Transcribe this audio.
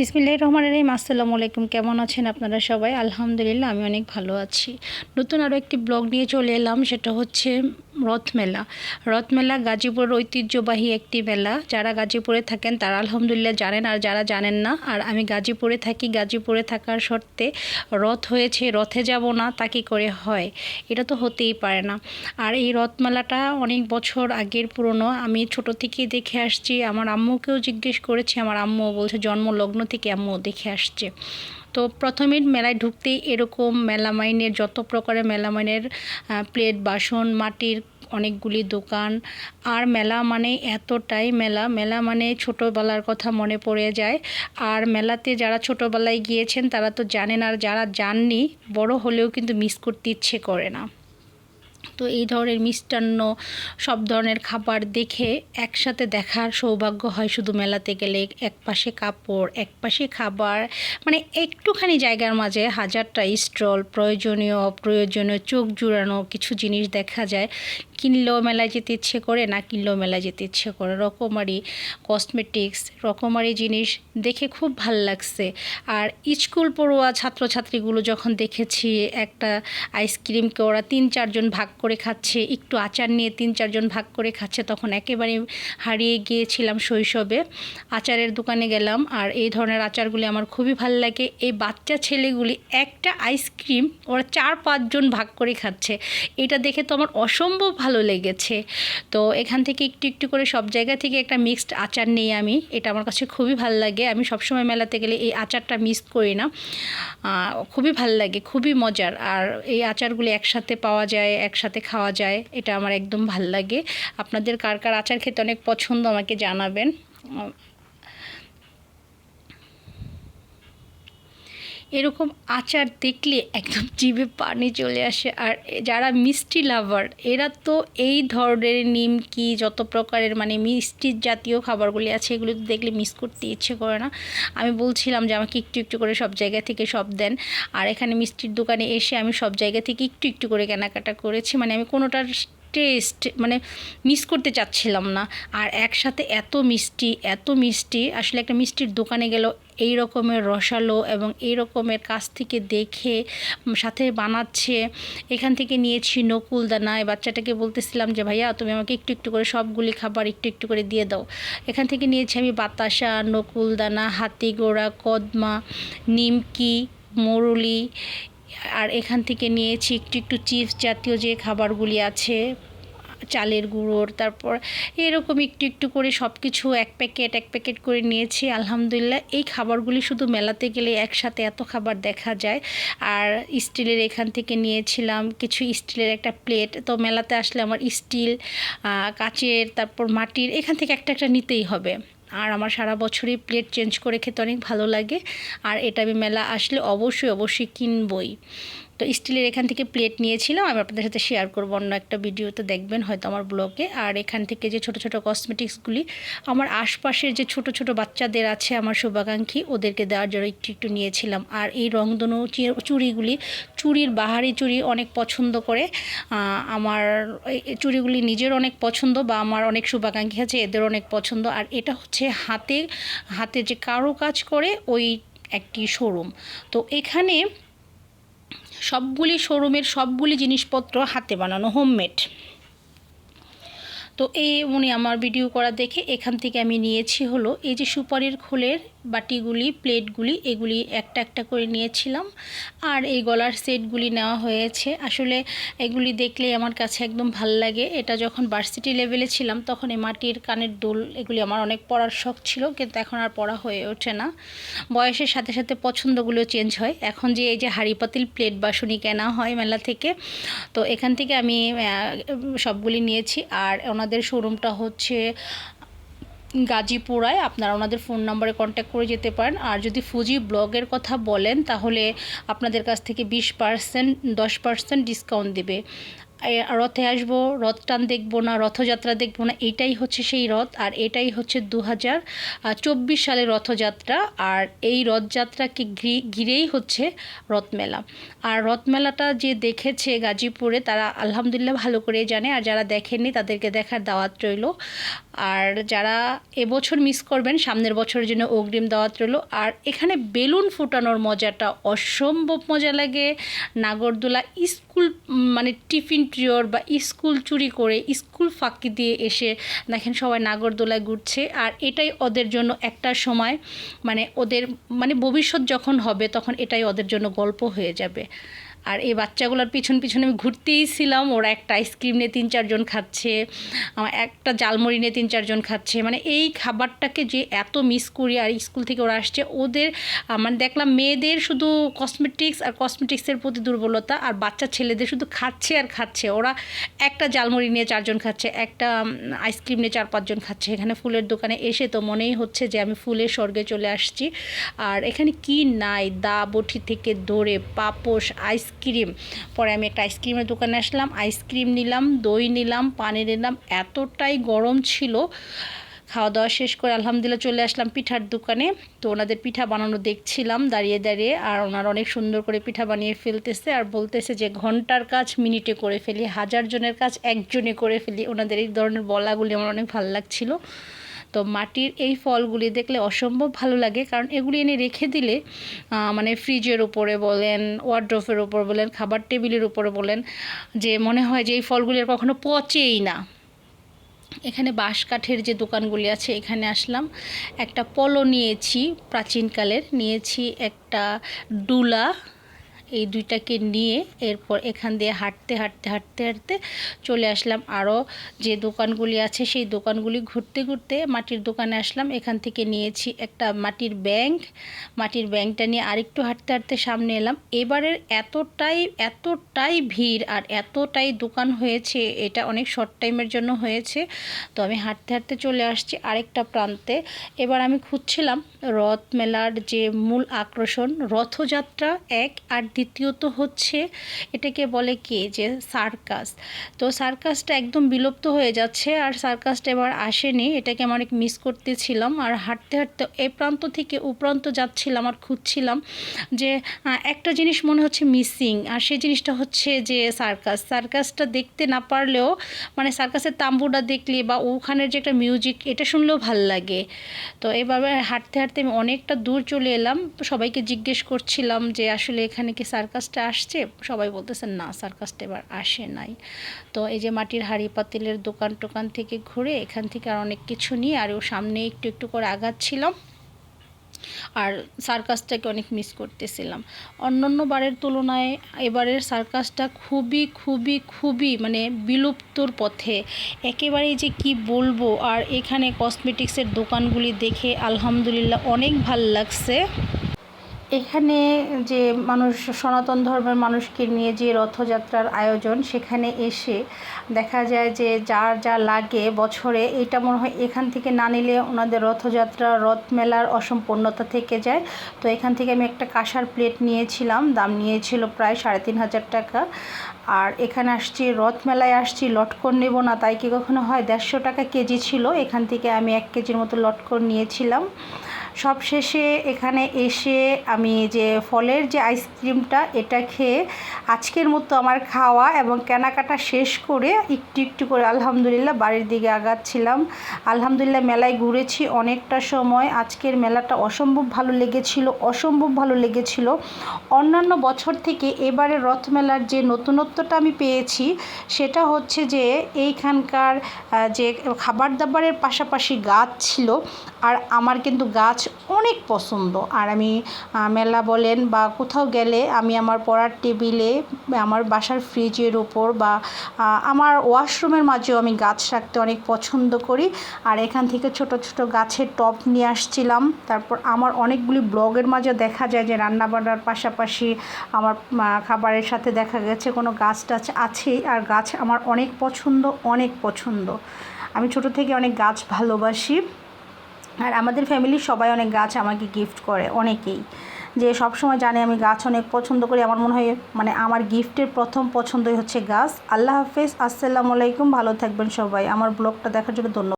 বিসমিল্লাহ রহমান রহিম, আসসালামু আলাইকুম। কেমন আছেন আপনারা সবাই? আলহামদুলিল্লাহ আমি অনেক ভালো আছি। নতুন আরও একটি ব্লগ নিয়ে চলে এলাম, সেটা হচ্ছে রথমেলা। রথমেলা গাজীপুরের ঐতিহ্যবাহী একটি মেলা। যারা গাজীপুরে থাকেন, তারা আলহামদুলিল্লাহ জানেন, আর যারা জানেন না, আর আমি গাজীপুরে থাকি, গাজীপুরে থাকার শর্তে রথ হয়েছে, রথে যাব না, তা কি করে হয়? এটা তো হতেই পারে না। আর এই রথমেলাটা অনেক বছর আগের পুরনো। আমি ছোট থেকেই দেখে আসছি, আমার আম্মুকেও জিজ্ঞেস করেছি, আমার আম্মু বলছে, জন্মলগ্ন থেকে আম্মু দেখে আসছে। তো প্রথমে মেলায় ঢুকতেই এরকম মেলামাইনের যত প্রকারের মেলামাইনের প্লেট, বাসন, মাটির অনেকগুলি দোকান। আর মেলা মানে এতটাই মেলা। মেলা মানে ছোটোবেলার কথা মনে পড়ে যায়। আর মেলাতে যারা ছোটোবেলায় গিয়েছেন তারা তো জানেন আর যারা যাননি, বড় হলেও কিন্তু মিস করতে ইচ্ছে করে না। তো এই ধরনের মিষ্টান্ন সব ধরনের খাবার দেখে একসাথে দেখার সৌভাগ্য হয় শুধু মেলাতে গেলে। এক পাশে কাপড়, এক পাশে খাবার মানে একটুখানি জায়গার মাঝে হাজারটা স্টল, প্রয়োজনীয়, অপ্রয়োজনীয়, চোখ জুড়ানো কিছু জিনিস দেখা যায়। কিনলেও মেলায় যেতে ইচ্ছে করে, না কিনলেও মেলায় যেতে ইচ্ছে করে। রকমারি কসমেটিক্স রকমারি জিনিস দেখে খুব ভালো লাগছে। আর স্কুল পড়ুয়া ছাত্রছাত্রীগুলো যখন দেখেছি, একটা আইসক্রিমকে ওরা তিন চারজন ভাগ করে খাচ্ছে, একটু আচার নিয়ে তিন চারজন ভাগ করে খাচ্ছে, তখন একেবারে হারিয়ে গিয়েছিলাম শৈশবে। আচারের দোকানে গেলাম আর এই ধরনের আচারগুলি আমার খুবই ভালো লাগে। এই বাচ্চা ছেলেগুলি একটা আইসক্রিম ওরা চার পাঁচজন ভাগ করে খাচ্ছে। এটা দেখে তো আমার অসম্ভব ভালো লেগেছে। তো এখান থেকে একটু একটু করে সব জায়গা থেকে একটা মিক্সড আচার নিই আমি, এটা আমার কাছে খুবই ভালো লাগে। আমি সবসময় মেলাতে গেলে এই আচারটা মিস করি না। খুবই ভালো লাগে, খুবই মজার। আর এই আচারগুলি একসাথে পাওয়া যায়, একসাথে খাওয়া যায়, এটা আমার একদম ভালো লাগে। আপনাদের কার কার আচার খেতে অনেক পছন্দ আমাকে জানাবেন। এরকম আচার দেখলে একদম জিভে পানি চলে আসে। আর যারা মিষ্টি লাভার, এরা তো এই ধরনের নিমকি, যত প্রকারের মানে মিষ্টি জাতীয় খাবারগুলি আছে, এগুলো দেখলে মিস করতে ইচ্ছে করে না। আমি বলছিলাম যে আমাকে একটু একটু করে সব জায়গা থেকে সব দেন। আর এখানে মিষ্টির দোকানে এসে আমি সব জায়গা থেকে একটু একটু করে কেনাকাটা করেছি। মানে আমি কোনোটার টেস্ট মানে মিস করতে চাচ্ছিলাম না। আর একসাথে এত মিষ্টি এত মিষ্টি, আসলে একটা মিষ্টির দোকানে গেলেও এই রকমের রসালো এবং এই রকমের কাছ থেকে দেখে সাথে বানাচ্ছে, এখান থেকে নিয়েছি নকুল দানা এই বাচ্চাটাকে বলতেছিলাম যে, ভাইয়া, তুমি আমাকে একটু একটু করে সবগুলি খাবার একটু একটু করে দিয়ে দাও। এখান থেকে নিয়েছি আমি বাতাসা নকুল দানা হাতি গোড়া, কদমা, নিমকি, মরুলি আর এখান থেকে নিয়েছি একটু একটু চিপস জাতীয় যে খাবারগুলি আছে, চালের গুঁড়োর, তারপর এরকম একটু একটু করে সব কিছু এক প্যাকেট এক প্যাকেট করে নিয়েছি, আলহামদুলিল্লাহ। এই খাবারগুলি শুধু মেলাতে গেলে একসাথে এত খাবার দেখা যায়। আর স্টিলের এখান থেকে নিয়েছিলাম কিছু স্টিলের একটা প্লেট। তো মেলাতে আসলে আমার স্টিল কাচের, তারপর মাটির, এখান থেকে একটা একটা নিতেই হবে। আর আমার সারা বছরই প্লেট চেঞ্জ করে খেতে অনেক ভালো লাগে। আর এটা আমি মেলা আসলে অবশ্যই অবশ্যই কিনবই। তো স্টিলের এখান থেকে প্লেট নিয়েছিলাম, আমি আপনাদের সাথে শেয়ার করব অন্য একটা ভিডিওতে দেখবেন হয়তো আমার ব্লগে আর এখান থেকে যে ছোট ছোট কসমেটিক্সগুলি আমার আশপাশের যে ছোট ছোট বাচ্চাদের আছে আমার শুভাকাঙ্ক্ষী, ওদেরকে দেওয়ার জন্য একটু একটু নিয়েছিলাম। আর এই রংধনু চুড়িগুলি, চুড়ির বাহারি চুড়ি অনেক পছন্দ করে। আমার চুড়িগুলি নিজের অনেক পছন্দ বা আমার অনেক শুভাকাঙ্ক্ষী আছে, এদের অনেক পছন্দ। আর এটা হচ্ছে হাতে হাতে যে কারও কাজ করে ওই একটি শোরুম তো এখানে সবগুলি শোরুমের সবগুলি জিনিসপত্র হাতে বানানো হোমমেড তো এই উনি আমার ভিডিও করা দেখে এখান থেকে আমি নিয়েছি হলো এই যে সুপারির খোলের বাটিগুলি, প্লেটগুলি, এগুলি একটা একটা করে নিয়েছিলাম। আর এই গলার সেটগুলি নেওয়া হয়েছে। আসলে এগুলি দেখলে আমার কাছে একদম ভালো লাগে। এটা যখন ভার্সিটি লেভেলে ছিলাম, তখন এই মাটির কানের দোল এগুলি আমার অনেক পড়ার শখ ছিল, কিন্তু এখন আর পড়া হয়ে ওঠে না। বয়সের সাথে সাথে পছন্দগুলো চেঞ্জ হয়। এখন যে এই যে হাড়ি পাতিল, প্লেট বাসনি কেনা হয় মেলা থেকে, তো এখান থেকে আমি সবগুলি নিয়েছি। আর ওনাদের শোরুমটা হচ্ছে গাজীপুরায় আপনারা ওনাদের ফোন নাম্বারে কন্ট্যাক্ট করে যেতে পারেন। আর যদি ফুজি ব্লগের কথা বলেন, তাহলে আপনাদের কাছ থেকে বিশ পার্সেন্ট দশ পার্সেন্ট ডিসকাউন্ট দেবে। রথে আসব রথ টান দেখব না, রথযাত্রা দেখব না, এটাই হচ্ছে সেই রথ। আর এটাই হচ্ছে দু হাজার চব্বিশ সালের রথযাত্রা। আর এই রথযাত্রাকে ঘিরেই হচ্ছে রথমেলা। আর রথমেলাটা যে দেখেছে গাজীপুরে, তারা আলহামদুলিল্লাহ ভালো করে জানে। আর যারা দেখেননি, তাদেরকে দেখার দাওয়াত রইল। আর যারা এবছর মিস করবেন, সামনের বছরের জন্য অগ্রিম দাওয়াত রইল। আর এখানে বেলুন ফুটানোর মজাটা অসম্ভব মজা লাগে। নাগরদোলা স্কুল মানে টিফিন পিরিয়ড বা স্কুল চুরি করে স্কুল ফাঁকি দিয়ে এসে দেখেন সবাই নাগরদোলায় ঘুরছে। আর এটাই ওদের জন্য একটা সময় মানে ওদের মানে ভবিষ্যৎ যখন হবে তখন এটাই ওদের জন্য গল্প হয়ে যাবে। আর এই বাচ্চাগুলোর পিছন পিছনে আমি ঘুরতেই ছিলাম। ওরা একটা আইসক্রিম নিয়ে তিন চারজন খাচ্ছে একটা জালমুড়ি নিয়ে তিন চারজন খাচ্ছে। মানে এই খাবারটাকে যে এত মিস করি আর স্কুল থেকে ওরা আসছে, ওদের মানে দেখলাম মেয়েদের শুধু কসমেটিক্স আর কসমেটিক্সের প্রতি দুর্বলতা আর বাচ্চা ছেলেদের শুধু খাচ্ছে আর খাচ্ছে। ওরা একটা জালমুড়ি নিয়ে চারজন খাচ্ছে, একটা আইসক্রিম নিয়ে চার পাঁচজন খাচ্ছে। এখানে ফুলের দোকানে এসে তো মনেই হচ্ছে যে আমি ফুলের স্বর্গে চলে আসছি। আর এখানে কি নাই? দা বটি থেকে ধরে পাপোশ, আইসক্রিম পরে আমি একটা আইসক্রিমের দোকানে আসলাম, আইসক্রিম নিলাম, দই নিলাম পানি নিলাম, এতটাই গরম ছিল। খাওয়া দাওয়া শেষ করে আলহামদুলিল্লাহ চলে আসলাম পিঠার দোকানে। তো ওনাদের পিঠা বানানো দেখছিলাম দাঁড়িয়ে দাঁড়িয়ে, আর ওনারা অনেক সুন্দর করে পিঠা বানিয়ে ফেলতেছে আর বলতেছে যে ঘণ্টার কাজ মিনিটে করে ফেলি, হাজার জনের কাজ একজনে করে ফেলি। ওনাদের এই ধরনের বলাগুলি আমার অনেক ভালো লাগছিল। তো মাটির এই ফলগুলি দেখলে অসম্ভব ভালো লাগে, কারণ এগুলি এনে রেখে দিলে মানে ফ্রিজের উপরে বলেন ওয়ার্ড্রোফের উপর বলেন, খাবার টেবিলের উপরে বলেন, যে মনে হয় যে এই ফলগুলি আর কখনো পচেই না। এখানে বাঁশ কাঠের যে দোকানগুলি আছে, এখানে আসলাম। একটা পলো নিয়েছি, প্রাচীনকালের, নিয়েছি একটা ডুলা এই দুইটাকে নিয়ে এরপর এখান দিয়ে হাঁটতে হাঁটতে হাঁটতে হাঁটতে চলে আসলাম আরও যে দোকানগুলি আছে সেই দোকানগুলি ঘুরতে ঘুরতে মাটির দোকানে আসলাম। এখান থেকে নিয়েছি একটা মাটির ব্যাংক। মাটির ব্যাংকটা নিয়ে আরেকটু হাঁটতে হাঁটতে সামনে এলাম। এবারের এতটাই এতটাই ভিড় আর এতটাই দোকান হয়েছে, এটা অনেক শর্ট টাইমের জন্য হয়েছে। তো আমি হাঁটতে হাঁটতে চলে আসছি আরেকটা প্রান্তে। এবার আমি খুঁজছিলাম রথ মেলার যে মূল আকর্ষণ, রথযাত্রা এক আর দ্বিতীয়ত হচ্ছে এটাকে বলে কি? যে সার্কাস। তো সার্কাসটা একদম বিলুপ্ত হয়ে যাচ্ছে আর সার্কাসটা এবার আসেনি। এটাকে আমি অনেক মিস করতেছিলাম আর হাঁটতে হাঁটতে এ প্রান্ত থেকে ও প্রান্ত যাচ্ছিলাম আর খুঁজছিলাম যে একটা জিনিস মনে হচ্ছে মিসিং আর সেই জিনিসটা হচ্ছে যে সার্কাস। সার্কাসটা দেখতে না পারলেও মানে সার্কাসের তাম্বুটা দেখলে বা ওখানের যে একটা মিউজিক, এটা শুনলেও ভালো লাগে। তো এভাবে হাঁটতে হাঁটতে আমি অনেকটা দূর চলে এলাম। সবাইকে জিজ্ঞেস করছিলাম যে আসলে এখানে কি সার্কাসটা আসছে, সবাই বলতেছেন না সার্কাসটা এবার আসে নাই। তো এই যে মাটির হাঁড়ি পাতিলের দোকান টোকান থেকে ঘুরে এখান থেকে আর অনেক কিছু নিয়ে আর ও সামনে একটু একটু করে আগাচ্ছিলাম। আর সার্কাসটাকে অনেক মিস করতেছিলাম। অন্যান্য বারের তুলনায় এবারের সার্কাসটা খুবই খুবই খুবই মানে বিলুপ্তর পথে। একেবারেই যে কি বলব, আর এখানে কসমেটিক্সের দোকানগুলি দেখে আলহামদুলিল্লাহ অনেক ভালো লাগছে। এখানে যে মানুষ, সনাতন ধর্মের মানুষকে নিয়ে যে রথযাত্রার আয়োজন, সেখানে এসে দেখা যায় যে যার যা লাগে বছরে, এটা মনে হয় এখান থেকে না নিলে ওনাদের রথযাত্রা রথ মেলার অসম্পূর্ণতা থেকে যায়। তো এখান থেকে আমি একটা কাঁসার প্লেট নিয়েছিলাম, দাম নিয়েছিল প্রায় সাড়ে তিন হাজার টাকা। আর এখানে আসছি রথ মেলায় আসছি, লটকন নেব না, তাই কি কখনো হয়? দেড়শো টাকা কেজি ছিল, এখান থেকে আমি এক কেজির মতো লটকন নিয়েছিলাম। সব শেষে এখানে এসে আমি যে ফলের যে আইসক্রিমটা এটা খেয়ে আজকের মতো আমার খাওয়া এবং কেনাকাটা শেষ করে একটু একটু করে আলহামদুলিল্লাহ বাড়ির দিকে আগাচ্ছিলাম। আলহামদুলিল্লাহ মেলায় ঘুরেছি অনেকটা সময়। আজকের মেলাটা অসম্ভব ভালো লেগেছিল, অসম্ভব ভালো লেগেছিল। অন্যান্য বছর থেকে এবারে রথ মেলার যে নতুনত্বটা আমি পেয়েছি, সেটা হচ্ছে যে এইখানকার যে খাবার দাবারের পাশাপাশি গাছ ছিল, আর আমার কিন্তু গাছ অনেক পছন্দ। আর আমি মেলা বলেন বা কোথাও গেলে আমি আমার পড়ার টেবিলে, আমার বাসার ফ্রিজের উপর বা আমার ওয়াশরুমের মাঝেও আমি গাছ রাখতে অনেক পছন্দ করি। আর এখান থেকে ছোট ছোট গাছের টব নিয়ে আসছিলাম। তারপর আমার অনেকগুলি ব্লগের মাঝে দেখা যায় যে রান্না বান্নার পাশাপাশি আমার খাবারের সাথে দেখা গেছে কোনো গাছ টাছ আছেই। আর গাছ আমার অনেক পছন্দ অনেক পছন্দ। আমি ছোট থেকে অনেক গাছ ভালোবাসি। আর আমাদের ফ্যামিলির সবাই অনেক গাছ আমাকে গিফট করে, অনেকেই। যে সব সময় জানে আমি গাছ অনেক পছন্দ করি, আমার মনে হয় মানে আমার গিফটের প্রথম পছন্দই হচ্ছে গাছ। আল্লাহ হাফেজ, আসসালামু আলাইকুম, ভালো থাকবেন সবাই। আমার ব্লগটা দেখার জন্য ধন্যবাদ।